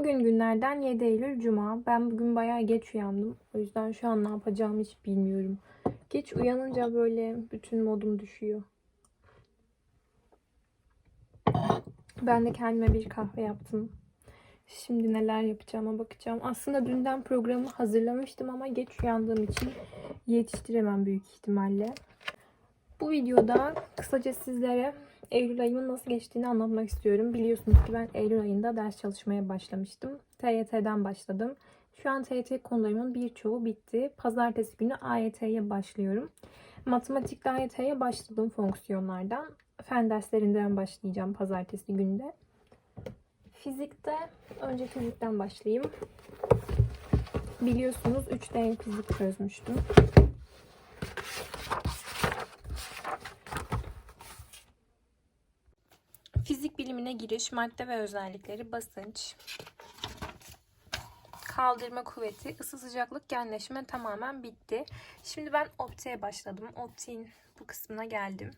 Bugün günlerden 7 Eylül Cuma. Ben bugün bayağı geç uyandım. O yüzden şu an ne yapacağımı hiç bilmiyorum. Geç uyanınca böyle bütün modum düşüyor. Ben de kendime bir kahve yaptım. Şimdi neler yapacağıma bakacağım. Aslında dünden programı hazırlamıştım ama geç uyandığım için yetiştiremem büyük ihtimalle. Bu videoda kısaca sizlere Eylül ayımın nasıl geçtiğini anlatmak istiyorum. Biliyorsunuz ki ben Eylül ayında ders çalışmaya başlamıştım. TYT'den başladım. Şu an TYT konularımın birçoğu bitti. Pazartesi günü AYT'ye başlıyorum. Matematikte AYT'ye başladım fonksiyonlardan. Fen derslerinden başlayacağım pazartesi günde. Fizikte önce fizikten başlayayım. Biliyorsunuz 3D fizik çözmüştüm. Bilimine giriş, madde ve özellikleri, basınç, kaldırma kuvveti, ısı sıcaklık genleşme tamamen bitti. Şimdi ben optiğe başladım. Optiğin bu kısmına geldim.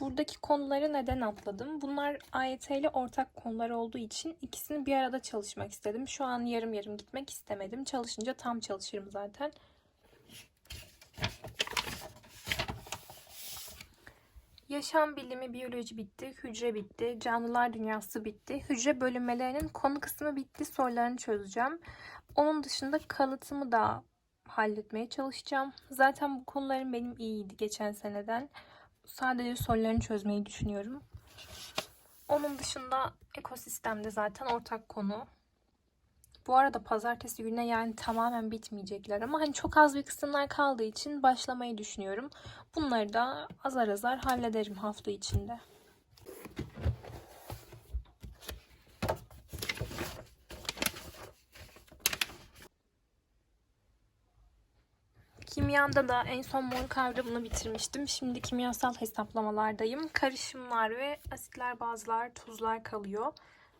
Buradaki konuları neden atladım? Bunlar AYT ile ortak konular olduğu için ikisini bir arada çalışmak istedim. Şu an yarım yarım gitmek istemedim. Çalışınca tam çalışırım zaten. Yaşam bilimi, biyoloji bitti, hücre bitti, canlılar dünyası bitti. Hücre bölünmelerinin konu kısmı bitti, sorularını çözeceğim. Onun dışında kalıtımı da halletmeye çalışacağım. Zaten bu konularım benim iyiydi geçen seneden. Sadece sorularını çözmeyi düşünüyorum. Onun dışında ekosistemde zaten ortak konu. Bu arada pazartesi gününe yani tamamen bitmeyecekler ama hani çok az bir kısımlar kaldığı için başlamayı düşünüyorum. Bunları da azar azar hallederim hafta içinde. Kimyada da en son mol kavramını bitirmiştim. Şimdi kimyasal hesaplamalardayım. Karışımlar ve asitler, bazlar, tuzlar kalıyor.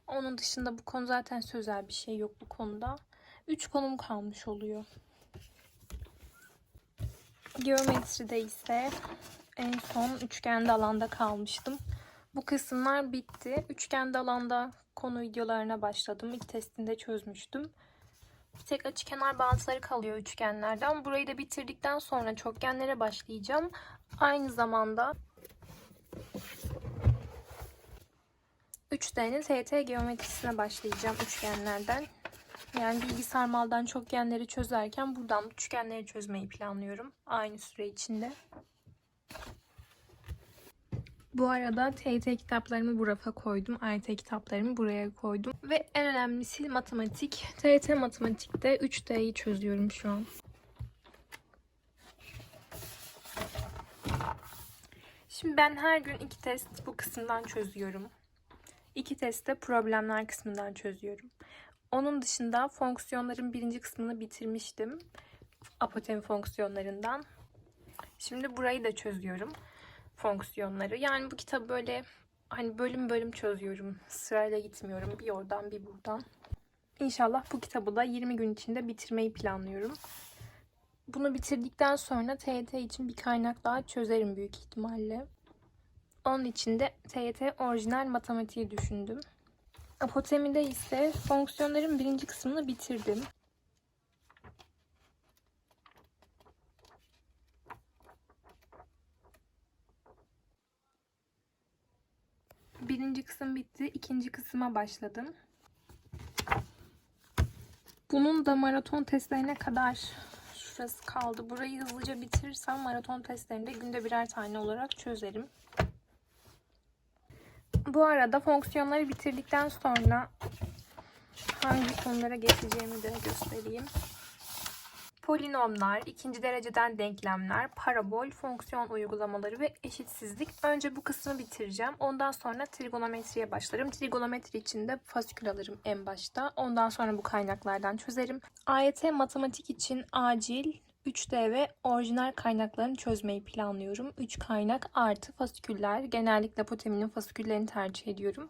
Onun dışında bu konu zaten sözel bir şey yok bu konuda. 3 konum kalmış oluyor. Geometride ise en son üçgende alanda kalmıştım. Bu kısımlar bitti. Üçgende alanda konu videolarına başladım. İlk testinde çözmüştüm. Bir tek açı kenar bağıntıları kalıyor üçgenlerden. Burayı da bitirdikten sonra çokgenlere başlayacağım. Aynı zamanda 3D'nin TT geometrisine başlayacağım üçgenlerden. Yani bilgi sarmaldan çokgenleri çözerken buradan üçgenleri çözmeyi planlıyorum. Aynı süre içinde. Bu arada TYT kitaplarımı bu rafa koydum. AYT kitaplarımı buraya koydum. Ve en önemlisi matematik. TYT matematikte 3D'yi çözüyorum şu an. Şimdi ben her gün iki test bu kısımdan çözüyorum. İki testte problemler kısmından çözüyorum. Onun dışında fonksiyonların birinci kısmını bitirmiştim. Apotemi fonksiyonlarından. Şimdi burayı da çözüyorum. Fonksiyonları. Yani bu kitabı böyle hani bölüm bölüm çözüyorum. Sırayla gitmiyorum. Bir oradan bir buradan. İnşallah bu kitabı da 20 gün içinde bitirmeyi planlıyorum. Bunu bitirdikten sonra TYT için bir kaynak daha çözerim büyük ihtimalle. Onun için de TYT orijinal matematiği düşündüm. Apotemide ise fonksiyonların birinci kısmını bitirdim. Birinci kısım bitti. ikinci kısma başladım. Bunun da maraton testlerine kadar şurası kaldı. Burayı hızlıca bitirirsem maraton testlerinde günde birer tane olarak çözerim. Bu arada fonksiyonları bitirdikten sonra hangi konulara geçeceğimi de göstereyim. Polinomlar, ikinci dereceden denklemler, parabol, fonksiyon uygulamaları ve eşitsizlik. Önce bu kısmı bitireceğim. Ondan sonra trigonometriye başlarım. Trigonometri için de fasikül alırım en başta. Ondan sonra bu kaynaklardan çözerim. AYT matematik için acil 3D ve orijinal kaynaklarını çözmeyi planlıyorum. 3 kaynak artı fasiküller. Genellikle Potemi'nin fasiküllerini tercih ediyorum.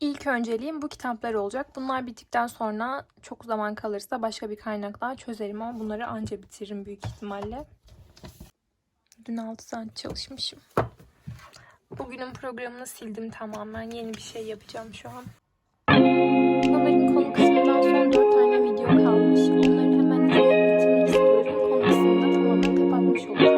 İlk önceliğim bu kitaplar olacak. Bunlar bittikten sonra çok zaman kalırsa başka bir kaynaklar çözerim ama bunları anca bitiririm büyük ihtimalle. Dün 6 saat çalışmışım. Bugünün programını sildim tamamen. Yeni bir şey yapacağım şu an. kalmış. Onları hemen tamamen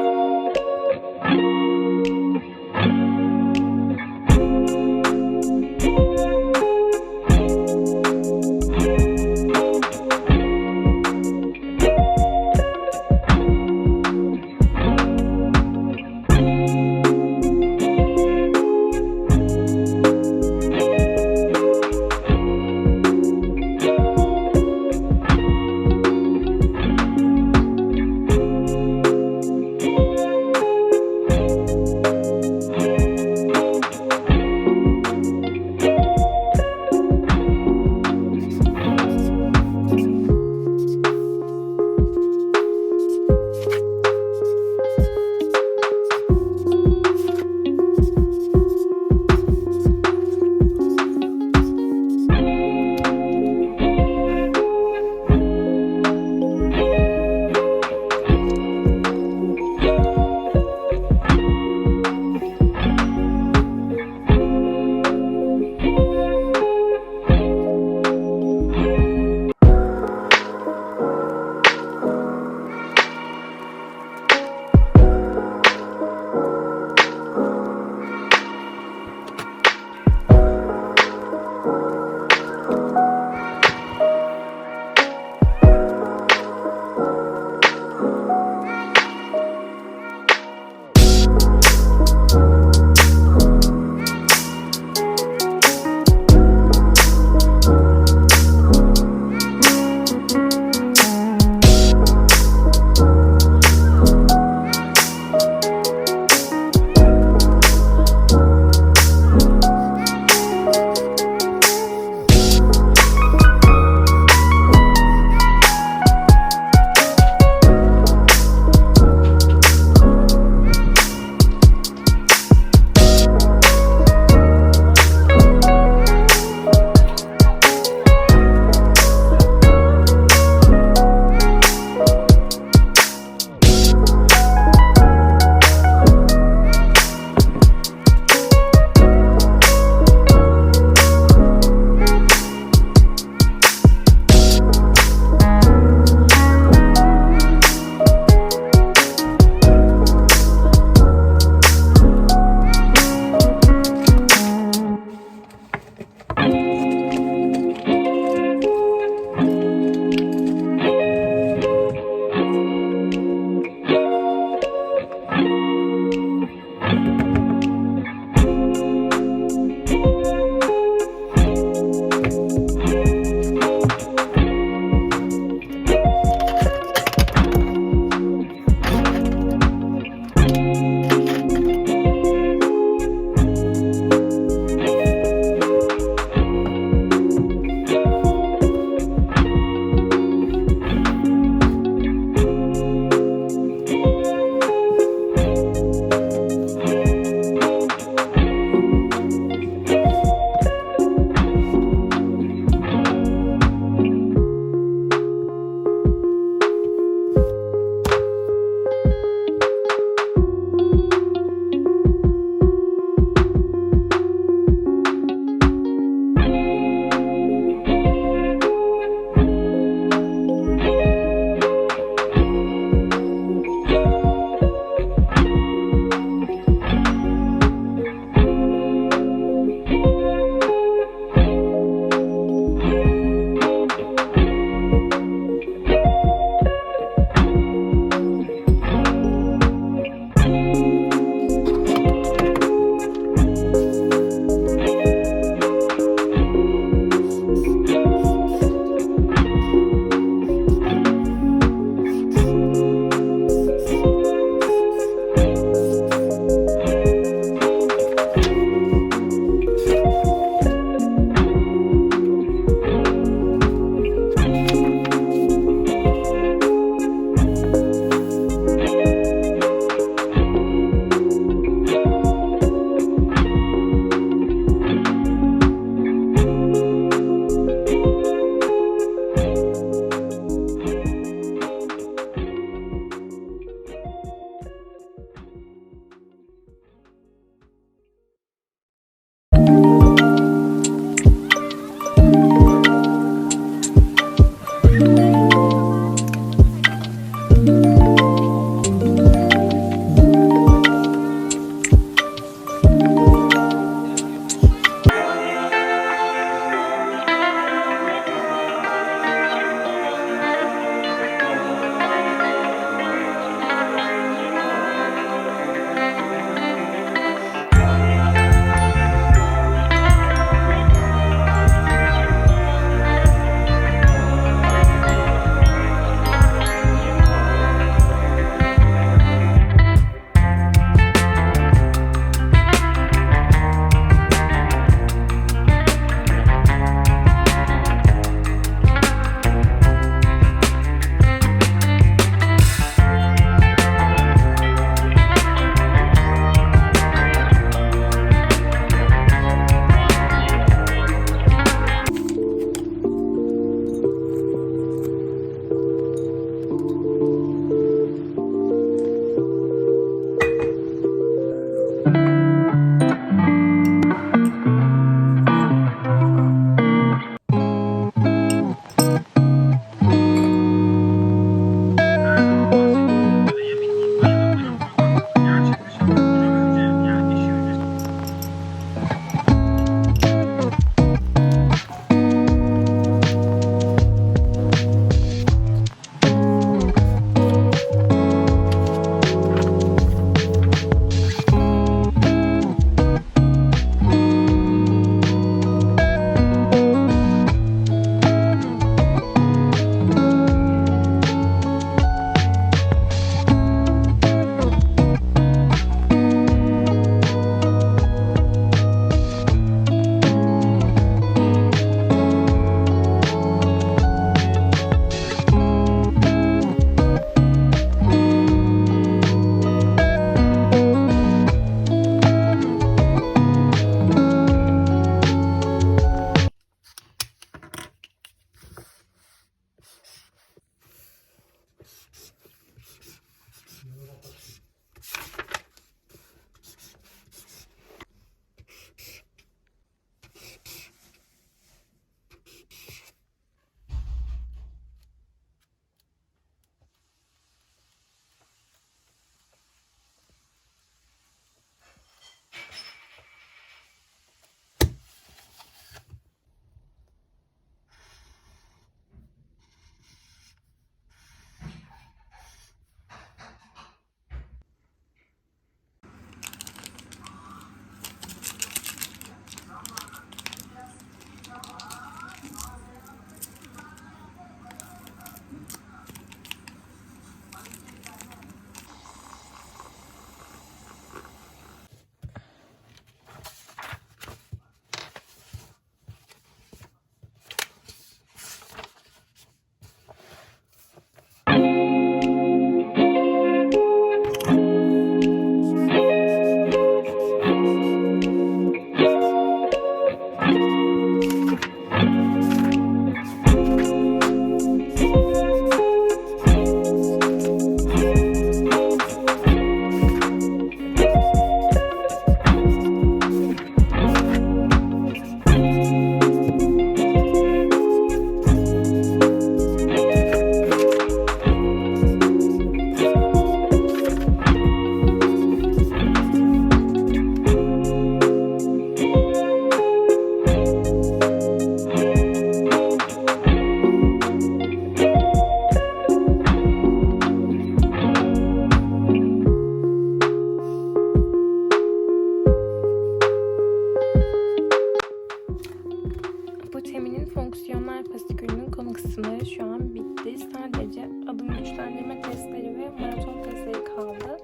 fonksiyonlar fasikülünün konu kısmı şu an bitti. Sadece adım güçlendirme testleri ve maraton testleri kaldı.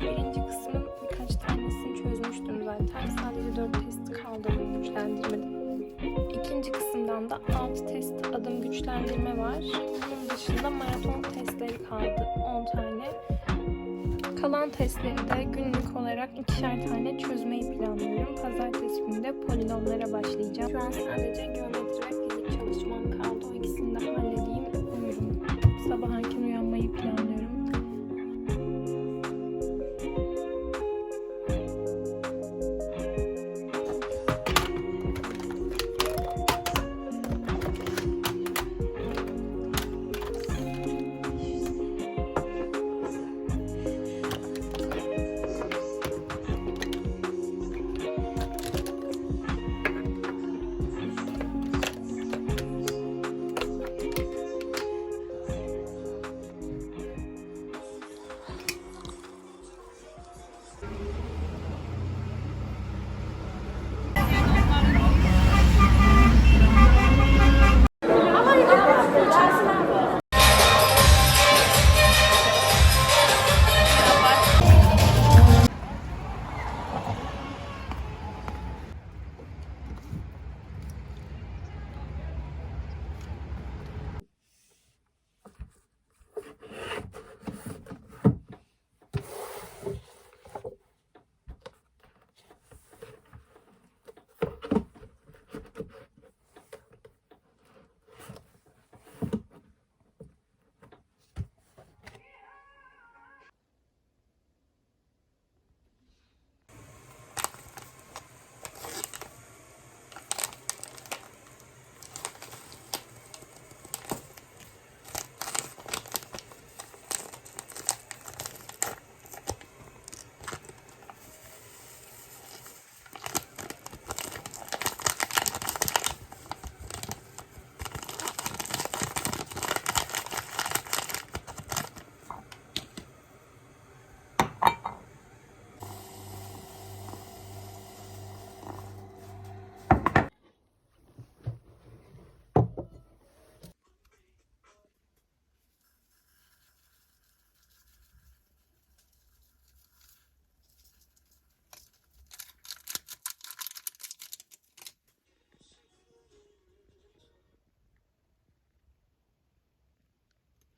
Birinci kısmın birkaç tanesini çözmüştüm zaten. Sadece 4 testi kaldı adım güçlendirmede. İkinci kısımdan da 6 test adım güçlendirme var. Bunun dışında maraton testleri kaldı 10 tane. Kalan testleri de günlük olarak ikişer tane çözmeyi planlıyorum. Pazartesi günü de polinomlara başlayacağım. Şu an sadece geometri ve fizik çalışmam kaldı. O ikisini de halledeyim. Uyurum. Sabah erken